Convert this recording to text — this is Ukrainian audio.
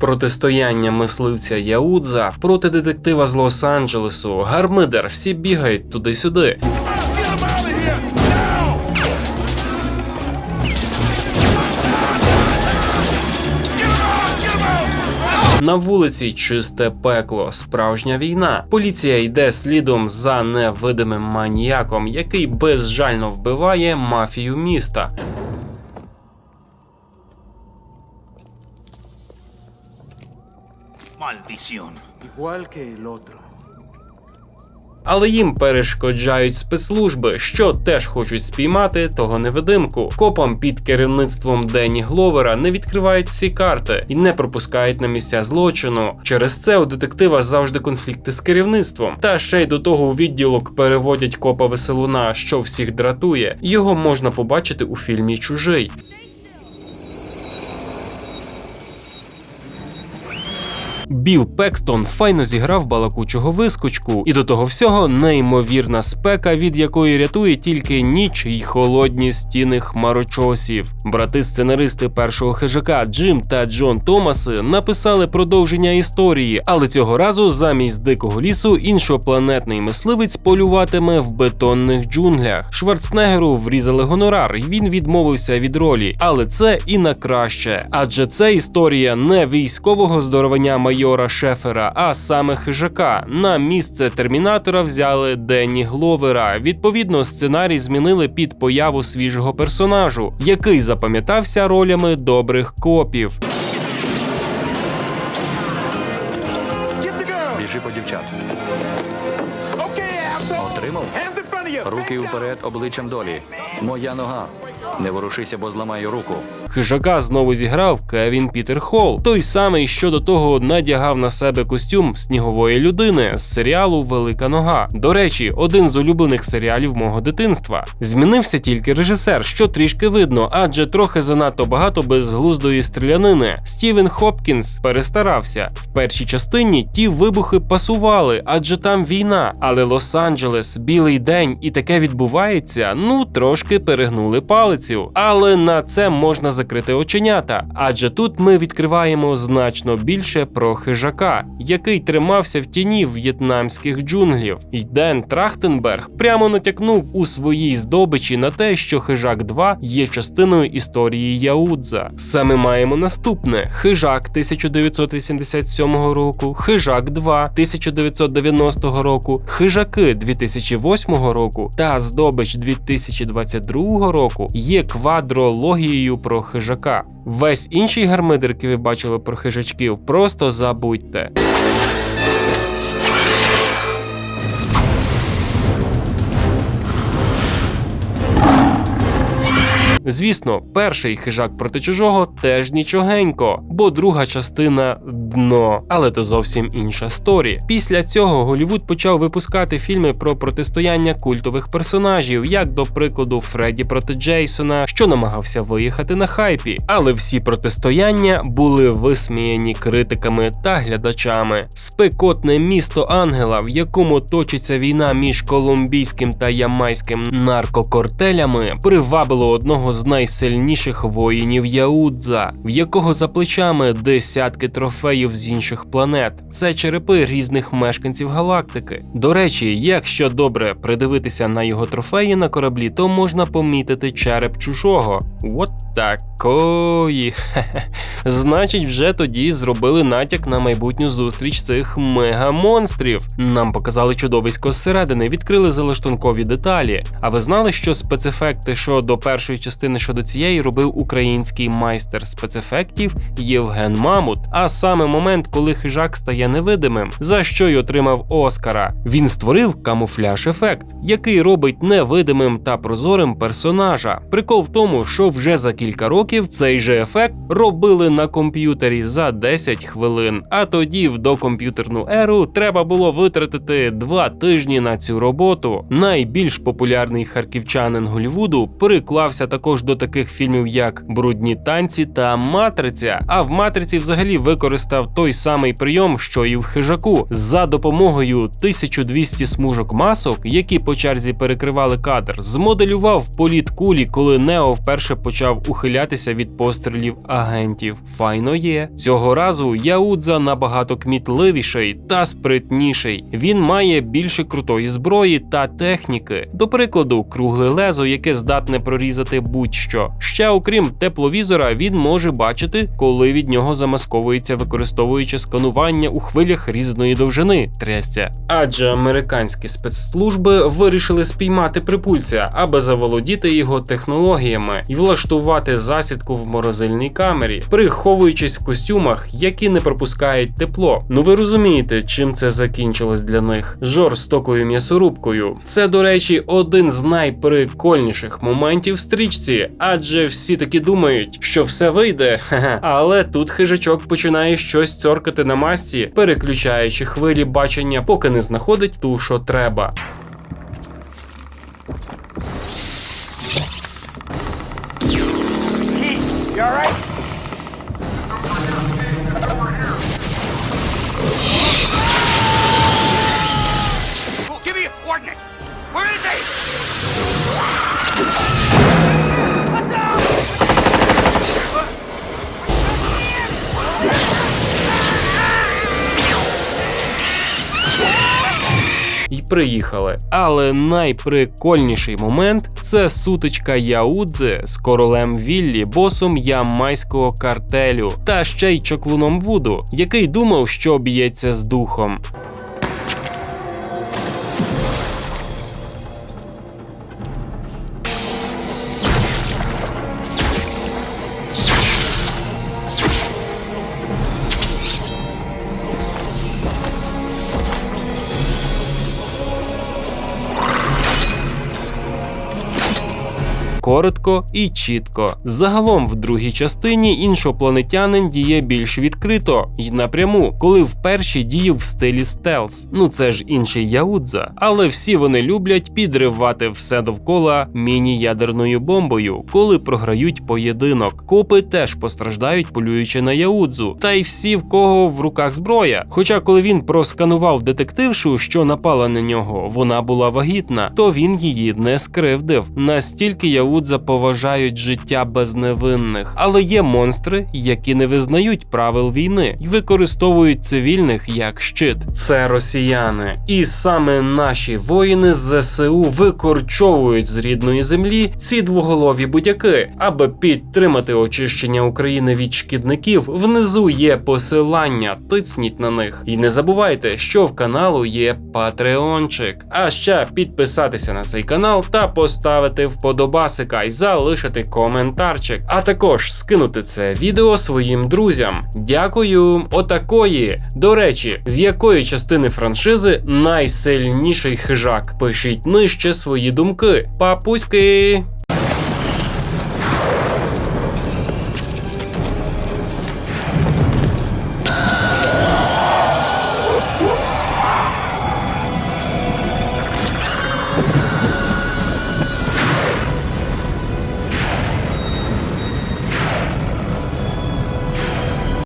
Протистояння мисливця Яудза проти детектива з Лос-Анджелесу. Гармидер, всі бігають туди-сюди. На вулиці чисте пекло, справжня війна. Поліція йде слідом за невидимим маніяком, який безжально вбиває мафію міста. Але їм перешкоджають спецслужби, що теж хочуть спіймати того невидимку. Копам під керівництвом Денні Гловера не відкривають всі карти і не пропускають на місця злочину. Через це у детектива завжди конфлікти з керівництвом. Та ще й до того у відділок переводять копа веселуна, що всіх дратує. Його можна побачити у фільмі Чужий. Біл Пекстон файно зіграв балакучого вискочку, і до того всього неймовірна спека, від якої рятує тільки ніч й холодні стіни хмарочосів. Брати-сценаристи першого хижака Джим та Джон Томаси написали продовження історії, але цього разу замість дикого лісу іншопланетний мисливець полюватиме в бетонних джунглях. Шварценеггеру врізали гонорар, і він відмовився від ролі. Але це і на краще, адже це історія не військового здоровання майора Шефера, а саме хижака. На місце термінатора взяли Денні Гловера. Відповідно, сценарій змінили під появу свіжого персонажу, який запам'ятався ролями добрих копів. Біжи по дівчат. Отримав? Руки вперед, обличчям долі. Моя нога. Не ворушися, бо зламаю руку. Хижака знову зіграв Кевін Пітер Холл, той самий, що до того надягав на себе костюм снігової людини з серіалу Велика нога. До речі, один з улюблених серіалів мого дитинства. Змінився тільки режисер, що трішки видно, адже трохи занадто багато безглуздої стрілянини. Стівен Хопкінс перестарався. В першій частині ті вибухи пасували, адже там війна. Але Лос-Анджелес, білий день і таке відбувається. Ну трошки перегнули палицю. Але на це можна закрити оченята, адже тут ми відкриваємо значно більше про хижака, який тримався в тіні в'єтнамських джунглів. І Ден Трахтенберг прямо натякнув у своїй здобичі на те, що хижак 2 є частиною історії Яудза. Саме маємо наступне: хижак 1987 року, хижак 2 1990 року, хижаки 2008 року та здобич 2022 року є квадрологією про хижака. Весь інший гармидер, який ви бачили про хижачків, просто забудьте. Звісно, перший хижак проти чужого теж нічогенько, бо друга частина дно, але то зовсім інша сторі. Після цього Голівуд почав випускати фільми про протистояння культових персонажів, як до прикладу Фредді проти Джейсона, що намагався виїхати на хайпі. Але всі протистояння були висміяні критиками та глядачами. Спекотне місто Ангела, в якому точиться війна між колумбійським та ямайським наркокортелями, привабило одного з найсильніших воїнів Яудза, в якого за плечами десятки трофеїв з інших планет. Це черепи різних мешканців галактики. До речі, якщо добре придивитися на його трофеї на кораблі, то можна помітити череп чужого. От такої. Значить, вже тоді зробили натяк на майбутню зустріч цих мегамонстрів. Нам показали чудовисько зсередини, відкрили залаштункові деталі. А ви знали, що спецефекти, що до першої частини, що до цієї, робив український майстер спецефектів Євген Мамут. А саме момент, коли хижак стає невидимим, за що й отримав Оскара. Він створив камуфляж ефект, який робить невидимим та прозорим персонажа. Прикол в тому, що вже за кілька років цей же ефект робили на комп'ютері за 10 хвилин. А тоді, в докомп'ютерну еру, треба було витратити два тижні на цю роботу. Найбільш популярний харківчанин Голівуду переклався також також до таких фільмів, як Брудні танці та Матриця. А в матриці взагалі використав той самий прийом, що і в хижаку, за допомогою 1200 смужок масок, які по черзі перекривали кадр, змоделював політ кулі, коли Нео вперше почав ухилятися від пострілів агентів. Файно є цього разу. Яудза набагато кмітливіший та спритніший. Він має більше крутої зброї та техніки. До прикладу, кругле лезо, яке здатне прорізати будь-що. Ще окрім тепловізора, він може бачити, коли від нього замасковується, використовуючи сканування у хвилях різної довжини. Трясця. Адже американські спецслужби вирішили спіймати припульця, аби заволодіти його технологіями і влаштувати засідку в морозильній камері, приховуючись в костюмах, які не пропускають тепло. Ну ви розумієте, чим це закінчилось для них? Жорстокою м'ясорубкою. Це, до речі, один з найприкольніших моментів в стрічці, адже всі таки думають, що все вийде, але тут хижачок починає щось цьоркати на масці, переключаючи хвилі бачення, поки не знаходить ту, що треба. You all right? І приїхали. Але найприкольніший момент це сутичка Яудзе з королем Віллі, босом ямайського картелю, та ще й чоклуном Вуду, який думав, що б'ється з духом. Коротко і чітко. Загалом в другій частині іншопланетянин діє більш відкрито і напряму, коли в першій в стилі стелс. Ну це ж інший Яудза. Але всі вони люблять підривати все довкола міні-ядерною бомбою, коли програють поєдинок. Копи теж постраждають, полюючи на Яудзу. Та й всі, в кого в руках зброя. Хоча, коли він просканував детектившу, що напала на нього, вона була вагітна, то він її не скривдив. Настільки Яудза поважають життя безневинних, але є монстри, які не визнають правил війни і використовують цивільних як щит. Це росіяни, і саме наші воїни з ЗСУ викорчовують з рідної землі ці двоголові будяки, аби підтримати очищення України від шкідників. Внизу є посилання, тицніть на них. І не забувайте, що в каналу є патреончик. А ще підписатися на цей канал та поставити і залишити коментарчик. А також скинути це відео своїм друзям. Дякую, отакої. До речі, з якої частини франшизи найсильніший хижак? Пишіть нижче свої думки. Папуськи!